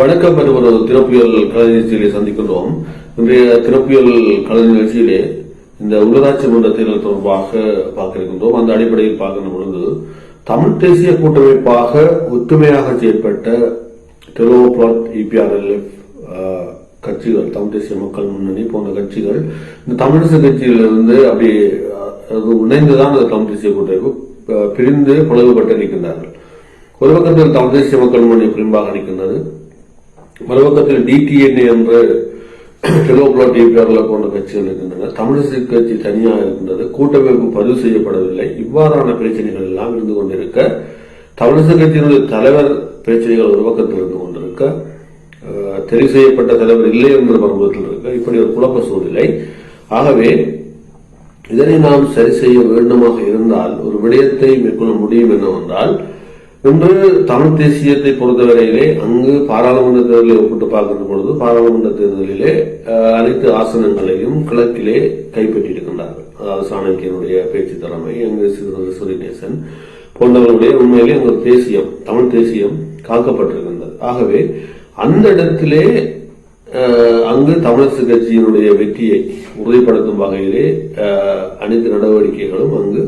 வணக்கம் என்ற ஒரு திறப்பியல் கலை நிகழ்ச்சியிலே சந்திக்கின்றோம். இன்றைய திறப்பியல் கலை நிகழ்ச்சியிலே இந்த உள்ளாட்சி மன்ற தேர்தல் தொடர்பாக பார்க்க இருக்கின்றோம் அந்த அடிப்படையில் பார்க்கின்ற பொழுது தமிழ் தேசிய கூட்டமைப்பாக ஒற்றுமையாக செயற்பட்ட டெலோபிளாட் இபிஆர்எல்எஃப் கட்சிகள் தமிழ் தேசிய மக்கள் முன்னணி போன்ற கட்சிகள் இந்த தமிழிசை கட்சியிலிருந்து அப்படி அது இணைந்துதான் அந்த தமிழ் தேசிய கூட்டமைப்பு பிரிந்து பிளவுபட்டு நிற்கின்றார்கள் ஒரு பக்கத்தில் தமிழ் தேசிய மக்கள் முன்னணி பிரிம்பாக நிற்கின்றது மறுபக்கத்தில் டிடிஎன்ஏ என்ற டெலோபிளா டிபிஆர்ல போன்ற கட்சிகள் இருக்கின்றன. தமிழிசை கட்சி தனியாக இருக்கின்றது. கூட்டமைப்பு பதிவு செய்யப்படவில்லை. இவ்வாறான பிரச்சனைகள் எல்லாம் இருந்து கொண்டிருக்க தமிழிசை கட்சியினுடைய தலைவர் பிரச்சனைகள் ஒரு பக்கத்தில் இருந்து கொண்டிருக்க தெரிவு செய்யப்பட்ட தலைவர் இல்லை என்ற மறுபக்கத்தில் இருக்க இப்படி ஒரு குழப்ப சூழ்நிலை. ஆகவே இதனை நாம் சரி செய்ய வேண்டுமாக இருந்தால் ஒரு விடயத்தை மேற்கொள்ள முடியும் என்னவென்றால் ஒன்று தமிழ் தேசியத்தை பொறுத்தவரையிலே அங்கு பாராளுமன்ற தேர்தலை ஒப்பிட்டு பார்க்கின்ற பொழுது பாராளுமன்ற தேர்தலிலே அனைத்து ஆசனங்களையும் கிழக்கிலே கைப்பற்றியிருக்கின்றார்கள். அதாவது சாணக்கியனுடைய பேச்சு தலைமை அங்கு சிறு சுரிநேசன் போன்றவர்களுடைய உண்மையிலே அங்கு தேசியம் தமிழ் தேசியம் காக்கப்பட்டிருக்கின்றது. ஆகவே அந்த இடத்திலே அங்கு தமிழரசு கட்சியினுடைய வெற்றியை உறுதிப்படுத்தும் வகையிலே அனைத்து நடவடிக்கைகளும் அங்கு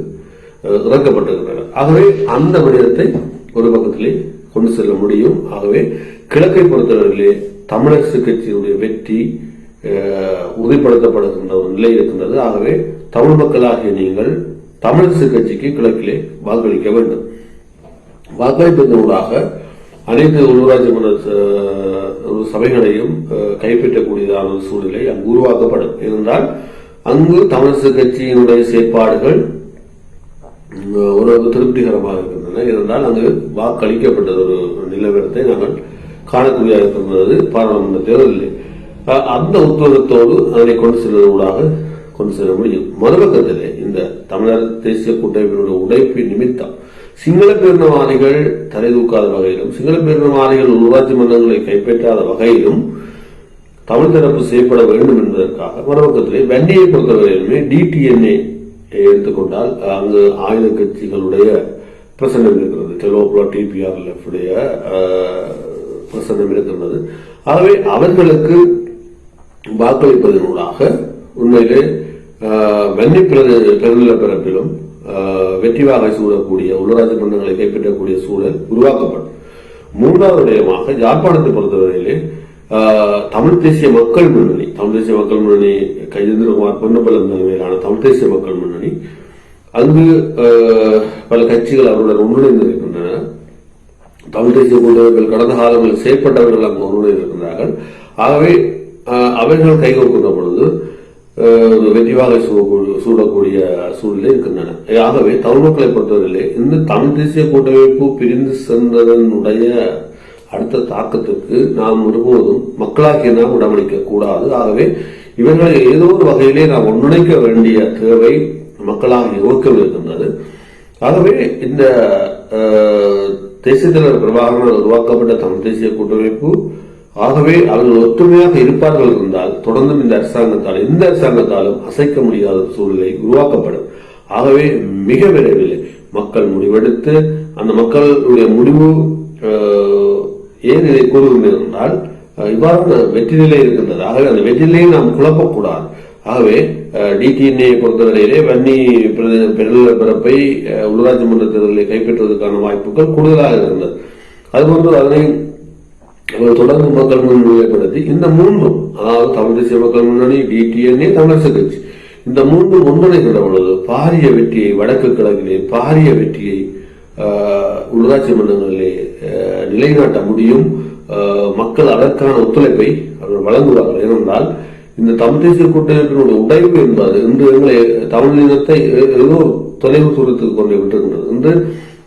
இறக்கப்பட்டிருக்கின்றன. ஆகவே அந்த விடயத்தை ஒரு பக்கத்திலே கொண்டு செல்ல முடியும். ஆகவே கிழக்கை பொறுத்தவரையிலே தமிழரசு கட்சியினுடைய வெற்றி அஹ், உறுதிப்படுத்தப்படுகின்ற ஒரு நிலை இருக்கின்றது. ஆகவே தமிழ் மக்களாகிய நீங்கள் தமிழரசு கட்சிக்கு கிழக்கிலே வாக்களிக்க வேண்டும். வாக்களிப்பதனூடாக அனைத்து உள்ளூராட்சி மன்ற அஹ், சபைகளையும் அஹ், கைப்பற்றக்கூடியதான ஒரு சூழ்நிலை அங்கு உருவாக்கப்படும். இருந்தால் அங்கு தமிழரசு கட்சியினுடைய செயற்பாடுகள் உம், திருப்திகரமாக திருப்திகரமாக இருக்கின்றன இருந்தால் அங்கு வாக்களிக்கப்பட்டது. ஒரு நிலவரத்தை நாங்கள் காணக்கூடிய இருக்கின்றது பாராளுமன்றத்தில் இல்லை அந்த உத்தரவத்தோடு அதனை கொண்டு செல்வதூடாக கொண்டு செல்ல முடியும். மறுபக்கத்திலே இந்த தமிழர் தேசிய கூட்டமைப்பினுடைய உடைப்பு நிமித்தம் சிங்கள பேரினவாதிகள் தலை தூக்காத வகையிலும் சிங்கள பேரினவாதிகள் உள்ளாட்சி மன்றங்களை கைப்பற்றாத வகையிலும் தமிழ் தரப்பு செய்யப்பட வேண்டும் என்பதற்காக மறுபக்கத்திலே வண்டியை பொறுத்தவரையிலுமே டிடிஎன்ஏ எடுத்துக்கொண்டால் அங்கு ஆயுத கட்சிகளுடைய பிரசனம் இருக்கிறது. டெலோப்ளா டிபிஆர்எஃப் உடைய அஹ், பிரசன்னம் ஆகவே அவர்களுக்கு வாக்களிப்பதனூடாக உண்மையிலே வன்னி பிரதி- பெருநில பிறப்பிலும் அஹ், வெற்றி வாகை சூழக்கூடிய உள்ளராட்சி மன்றங்களை கைப்பற்றக்கூடிய சூழல் உருவாக்கப்படும். மூன்றாவது விடயமாக யாழ்ப்பாணத்தை பொறுத்தவரையிலே தமிழ் தேசிய மக்கள் முன்னணி தமிழ் தேசிய மக்கள் முன்னணி கையேந்திரகுமார் பொன்னம்பலம் தலைமையிலான தமிழ் தேசிய மக்கள் முன்னணி அங்கு பல கட்சிகள் அவருடன் ஒன்றிணைந்திருக்கின்றன. தமிழ் தேசிய கூட்டமைப்பில் கடந்த காலங்களில் செயற்பட்டவர்கள் அங்கு ஒன்றிணைந்திருக்கிறார்கள் ஆகவே அவைகள் அவர்கள் கைகோக்கின்ற பொழுது வெற்றிவாக சூடக்கூடிய சூழ்நிலை இருக்கின்றன. ஆகவே தமிழ் மக்களை பொறுத்தவரையிலே இந்த தமிழ் தேசிய கூட்டமைப்பு பிரிந்து சென்றதனுடைய அடுத்த தாக்கத்துக்கு நாம் ஒருபோதும் மக்களாகிய நாம் உடமளிக்க கூடாது ஆகவே இவர்களை ஏதோ ஒரு வகையிலே நாம் ஒன்றிணைக்க வேண்டிய தேவை மக்களாக இயக்கம் இருக்கின்றது ஆகவே இந்த தேசிய தலைவர் பிரபாகரனால் உருவாக்கப்பட்ட தமிழ் தேசிய கூட்டமைப்பு ஆகவே அவர்கள் ஒற்றுமையாக இருப்பார்கள் இருந்தால் தொடர்ந்தும் இந்த அரசாங்கத்தால் எந்த அரசாங்கத்தாலும் அசைக்க முடியாத சூழ்நிலை உருவாக்கப்படும். ஆகவே மிக விரைவில் மக்கள் முடிவெடுத்து அந்த மக்களுடைய முடிவு ஏன் இதை கூறுகின்றேன் என்றால் இவ்வாறு வெற்றி நிலை இருக்கின்றது. ஆகவே அந்த வெற்றி நிலையை நாம் குழப்பக்கூடாது. ஆகவே டிடிஎன்ஏ பொறுத்தவரையிலே வன்னி பெருநில பிறப்பை உள்ளாட்சி மன்ற தேர்தலில் கைப்பற்றுவதற்கான வாய்ப்புகள் கூடுதலாக இருந்தது. அதுபோன்று அதனை அவர் தொடர்ந்து மக்கள் முன்னிலைப்படுத்தி இந்த மூன்றும் அதாவது தமிழ் தேசிய மக்கள் முன்னணி டிடிஎன்ஏ தமிழரசு கட்சி இந்த மூன்றும் ஒன்றிணைகின்ற பொழுது பாரிய வெற்றியை வடக்கு கிழக்கிலே பாரிய வெற்றியை ஆஹ், உள்ளாட்சி மன்றங்களிலே நிலைநாட்ட முடியும். ஆஹ், மக்கள் அதற்கான ஒத்துழைப்பை அவர்கள் வழங்குவார்கள். ஏனென்றால் இந்த தமிழ் தேசிய கூட்டமைப்பினுடைய உடைவு என்பது இன்று எங்களை தமிழினத்தை ஏதோ தொலைவு தூரத்துக்கு கொண்டு விட்டிருக்கின்றது. இன்று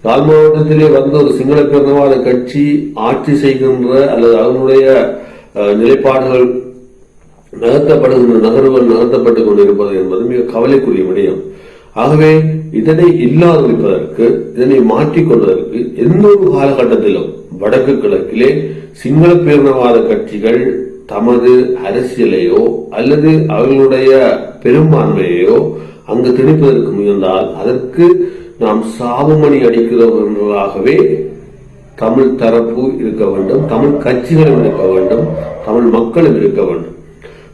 யாழ் மாவட்டத்திலே வந்த ஒரு சிங்கள பேரினவாத கட்சி ஆட்சி செய்கின்ற அல்லது அதனுடைய அஹ், நிலைப்பாடுகள் நகர்த்தப்படுகின்ற நகர்வுகள் நகர்த்தப்பட்டுக் கொண்டிருப்பது என்பது மிக கவலைக்குரிய விடயம். ஆகவே இதனை இல்லாதிருப்பதற்கு இதனை மாற்றிக்கொள்வதற்கு எந்த ஒரு காலகட்டத்திலும் வடக்கு கிழக்கிலே சிங்கள பேரினவாத கட்சிகள் தமது அரசியலையோ அல்லது அவர்களுடைய பெரும்பான்மையையோ அங்கு திணிப்பதற்கு முயன்றால் அதற்கு நாம் சாவுமணி அடிக்கிறவர்களாகவே தமிழ் தரப்பு இருக்க வேண்டும் தமிழ் கட்சிகளும் இருக்க வேண்டும் தமிழ் மக்களும் இருக்க வேண்டும்.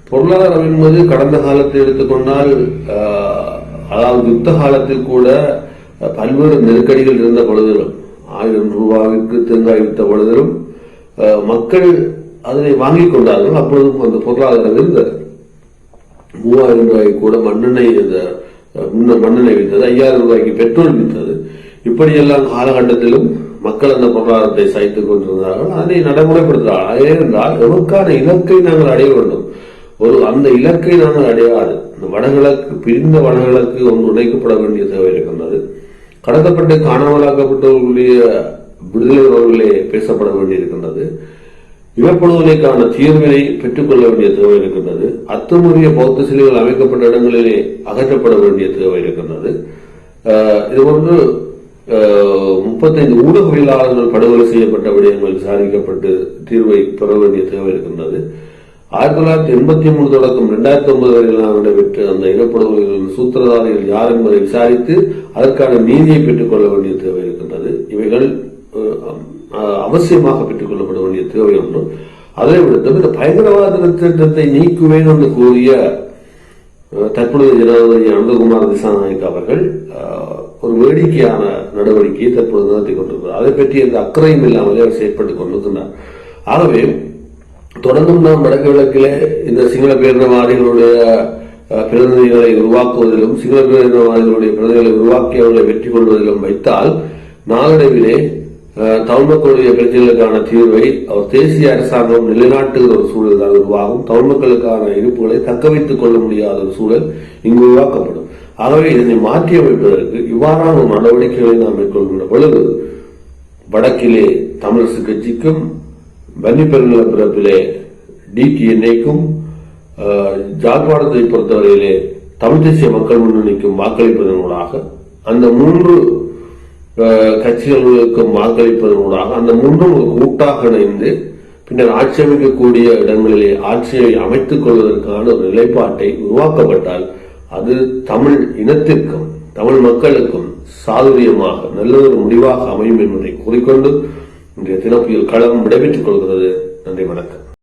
பொருளாதாரம் என்பது கடந்த காலத்தை எடுத்துக்கொண்டால் அதாவது யுத்த காலத்தில் கூட பல்வேறு நெருக்கடிகள் இருந்த பொழுதிலும் ஆயிரம் ரூபாவிற்கு தேங்காய் வித்த பொழுதிலும் மக்கள் அதனை வாங்கிக் கொண்டார்கள். அப்பொழுதும் அந்த பொருளாதாரம் இருந்தது. மூவாயிரம் ரூபாய்க்கு கூட மண்ணெண்ணெய் இந்த மண்ணெண்ணெய் வித்தது ஐயாயிரம் ரூபாய்க்கு பெட்ரோல் வித்தது. இப்படியெல்லாம் காலகட்டத்திலும் மக்கள் அந்த பொருளாதாரத்தை சைத்துக் கொண்டிருந்தார்கள். அதனை நடைமுறைப்படுத்துகிறார்கள் ஏனென்றால் எமக்கான இலக்கை நாங்கள் அடைய வேண்டும்? ஒரு அந்த இலக்கை நாங்கள் அடையாது. இந்த வடகிழக்கு பிரிந்த வடகிழக்கு ஒன்று இணைக்கப்பட வேண்டிய தேவை இருக்கின்றது. கடத்தப்பட்டு காணாமலாக்கப்பட்டவர்களுடைய விடுதலை உறவுகளே பேசப்பட வேண்டியிருக்கின்றது. இழப்படுவதற்கான தீர்வினை பெற்றுக்கொள்ள வேண்டிய தேவை இருக்கின்றது. அத்துமுறைய பௌத்த சிலைகள் அமைக்கப்பட்ட இடங்களிலே அகற்றப்பட வேண்டிய தேவை இருக்கின்றது. இது போன்று முப்பத்தைந்து ஊடகவியலாளர்கள் படுகொலை செய்யப்பட்ட விடயங்கள் விசாரிக்கப்பட்டு தீர்வை பெற வேண்டிய தேவை இருக்கின்றது. ஆயிரத்தி தொள்ளாயிரத்தி எண்பத்தி மூணு தொடக்கம் இரண்டாயிரத்தி ஒன்பது வரையிலான நடைபெற்ற அந்த இனப்படுகொலைகளின் சூத்திரதாரிகள் யார் என்பதை விசாரித்து அதற்கான நீதியை பெற்றுக்கொள்ள வேண்டிய தேவை இருக்கின்றது. இவைகள் அவசியமாக பெற்றுக்கொள்ளப்பட வேண்டிய தேவை ஒன்று அதை விடுத்து இந்த பயங்கரவாத திட்டத்தை நீக்குவேன் என்று கூறிய தற்பொழுது ஜனாதிபதி அனந்தகுமார் திசாநாயக் அவர்கள் அஹ், ஒரு வேடிக்கையான நடவடிக்கையை தற்பொழுது நடத்தி கொண்டிருக்கிறார். அதை பற்றி எந்த அக்கறையும் இல்லாமலே அவர் செயற்பட்டுக் கொண்டிருக்கிறார். ஆகவே தொடர்ந்தும் நாம் வடக்கு கிழக்கிலே இந்த சிங்கள பேரினவாதிகளுடைய பிரதிநிதிகளை உருவாக்குவதிலும் சிங்கள பேரினவாதிகளுடைய பிரதிநிதிகளை உருவாக்கி அவர்களை வெற்றி கொள்வதிலும் வைத்தால் நாளடைவிலே தமிழ் மக்களுடைய பிரச்சனைகளுக்கான தீர்வை அவர் தேசிய அரசாங்கம் நிலைநாட்டுகிற ஒரு சூழல் தான் உருவாகும். தமிழ் மக்களுக்கான இருப்புகளை தக்க வைத்துக் கொள்ள முடியாத ஒரு சூழல் இங்கு உருவாக்கப்படும். ஆகவே இதனை மாற்றி அமைப்பதற்கு இவ்வாறான ஒரு நடவடிக்கைகளை நாம் மேற்கொள்கின்ற பொழுது வடக்கிலே தமிழரசு கட்சிக்கும் வன்னி பெருநில பிறப்பிலே டிடிஎன்ஏக்கும் ஜாழ்ப்பாணத்தை பொறுத்தவரையிலே தமிழ் தேசிய மக்கள் முன்னணிக்கும் மூலமாக அந்த மூன்று கட்சிகளுக்கு கட்சிகளுக்கும் வாக்களிப்பதனூடாக அந்த மூன்றும் ஒரு கூட்டாக இணைந்து பின்னர் ஆட்சி அமைக்கக்கூடிய இடங்களிலே ஆட்சியை அமைத்துக் கொள்வதற்கான ஒரு நிலைப்பாட்டை உருவாக்கப்பட்டால் அது தமிழ் இனத்திற்கும் தமிழ் மக்களுக்கும் சாதுரியமாக நல்லதொரு முடிவாக அமையும் என்பதை கூறிக்கொண்டு இன்றைய தினப்புயல் களம் விடைபெற்றுக் கொள்கிறது. நன்றி வணக்கம்.